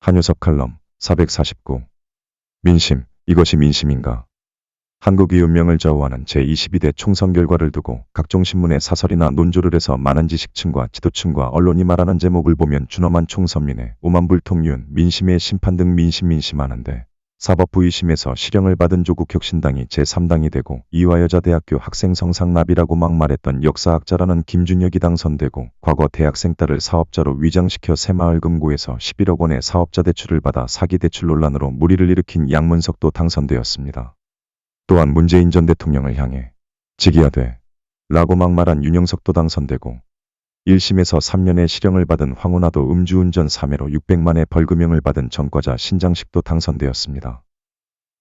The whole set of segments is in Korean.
한효섭 칼럼 449 민심, 이것이 민심인가? 한국의 운명을 좌우하는 제22대 총선 결과를 두고 각종 신문에 사설이나 논조를 해서 많은 지식층과 지도층과 언론이 말하는 제목을 보면 준엄한 총선민의 오만불통륜, 민심의 심판 등 민심 민심하는데 사법부 2심에서 실형을 받은 조국 혁신당이 제3당이 되고 이화여자대학교 학생 성상납이라고 막말했던 역사학자라는 김준혁이 당선되고 과거 대학생 딸을 사업자로 위장시켜 새마을 금고에서 11억 원의 사업자 대출을 받아 사기 대출 논란으로 물의를 일으킨 양문석도 당선되었습니다. 또한 문재인 전 대통령을 향해 직이하되 라고 막말한 윤영석도 당선되고 1심에서 3년의 실형을 받은 황운하도 음주운전 3회로 600만의 벌금형을 받은 전과자 신장식도 당선되었습니다.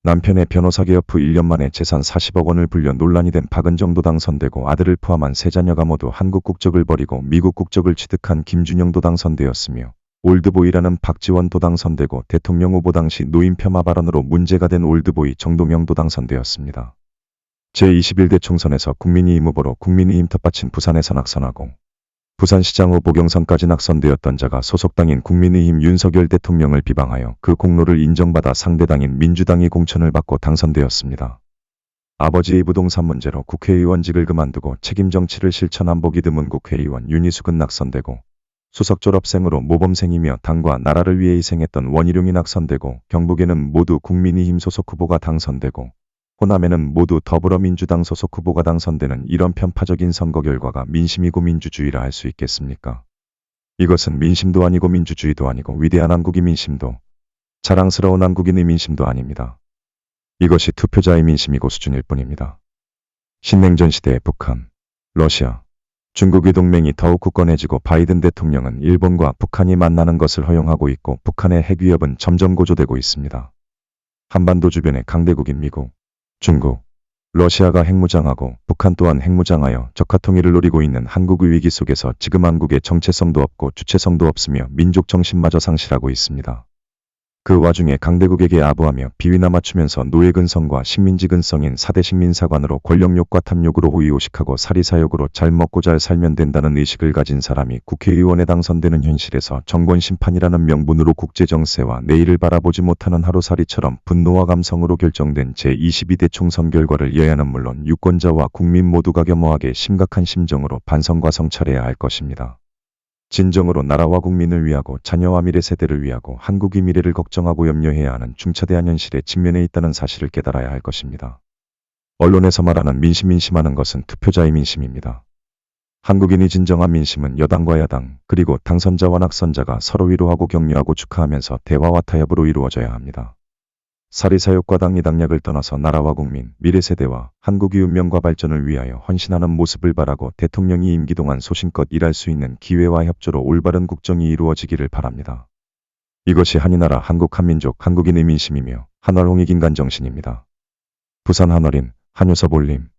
남편의 변호사 개업 후 1년 만에 재산 40억 원을 불려 논란이 된 박은정도 당선되고 아들을 포함한 세 자녀가 모두 한국 국적을 버리고 미국 국적을 취득한 김준영도 당선되었으며 올드보이라는 박지원도 당선되고 대통령 후보 당시 노인 폄하 발언으로 문제가 된 올드보이 정동영도 당선되었습니다. 제21대 총선에서 국민의힘 후보로 국민의힘 텃밭인 부산에서 낙선하고 부산시장 후 보 경선까지 낙선되었던 자가 소속당인 국민의힘 윤석열 대통령을 비방하여 그 공로를 인정받아 상대당인 민주당이 공천을 받고 당선되었습니다. 아버지의 부동산 문제로 국회의원직을 그만두고 책임 정치를 실천한 보기 드문 국회의원 윤희숙은 낙선되고 수석 졸업생으로 모범생이며 당과 나라를 위해 희생했던 원희룡이 낙선되고 경북에는 모두 국민의힘 소속 후보가 당선되고 호남에는 모두 더불어민주당 소속 후보가 당선되는 이런 편파적인 선거 결과가 민심이고 민주주의라 할 수 있겠습니까? 이것은 민심도 아니고 민주주의도 아니고 위대한 한국의 민심도 자랑스러운 한국인의 민심도 아닙니다. 이것이 투표자의 민심이고 수준일 뿐입니다. 신냉전 시대의 북한, 러시아, 중국의 동맹이 더욱 굳건해지고 바이든 대통령은 일본과 북한이 만나는 것을 허용하고 있고 북한의 핵 위협은 점점 고조되고 있습니다. 한반도 주변의 강대국인 미국, 중국, 러시아가 핵무장하고 북한 또한 핵무장하여 적화 통일을 노리고 있는 한국의 위기 속에서 지금 한국의 정체성도 없고 주체성도 없으며 민족 정신마저 상실하고 있습니다. 그 와중에 강대국에게 아부하며 비위나 맞추면서 노예 근성과 식민지 근성인 4대 식민사관으로 권력욕과 탐욕으로 호의호식하고 사리사욕으로 잘 먹고 잘 살면 된다는 의식을 가진 사람이 국회의원에 당선되는 현실에서 정권 심판이라는 명분으로 국제정세와 내일을 바라보지 못하는 하루살이처럼 분노와 감성으로 결정된 제22대 총선 결과를 여야는 물론 유권자와 국민 모두가 겸허하게 심각한 심정으로 반성과 성찰해야 할 것입니다. 진정으로 나라와 국민을 위하고 자녀와 미래 세대를 위하고 한국의 미래를 걱정하고 염려해야 하는 중차대한 현실에 직면해 있다는 사실을 깨달아야 할 것입니다. 언론에서 말하는 민심 민심하는 것은 투표자의 민심입니다. 한국인이 진정한 민심은 여당과 야당 그리고 당선자와 낙선자가 서로 위로하고 격려하고 축하하면서 대화와 타협으로 이루어져야 합니다. 사리사욕과 당리당략을 떠나서 나라와 국민, 미래 세대와 한국의 운명과 발전을 위하여 헌신하는 모습을 바라고 대통령이 임기 동안 소신껏 일할 수 있는 기회와 협조로 올바른 국정이 이루어지기를 바랍니다. 이것이 한이나라 한국 한민족 한국인의 민심이며 한월홍익 인간 정신입니다. 부산 한월인 한효섭 올림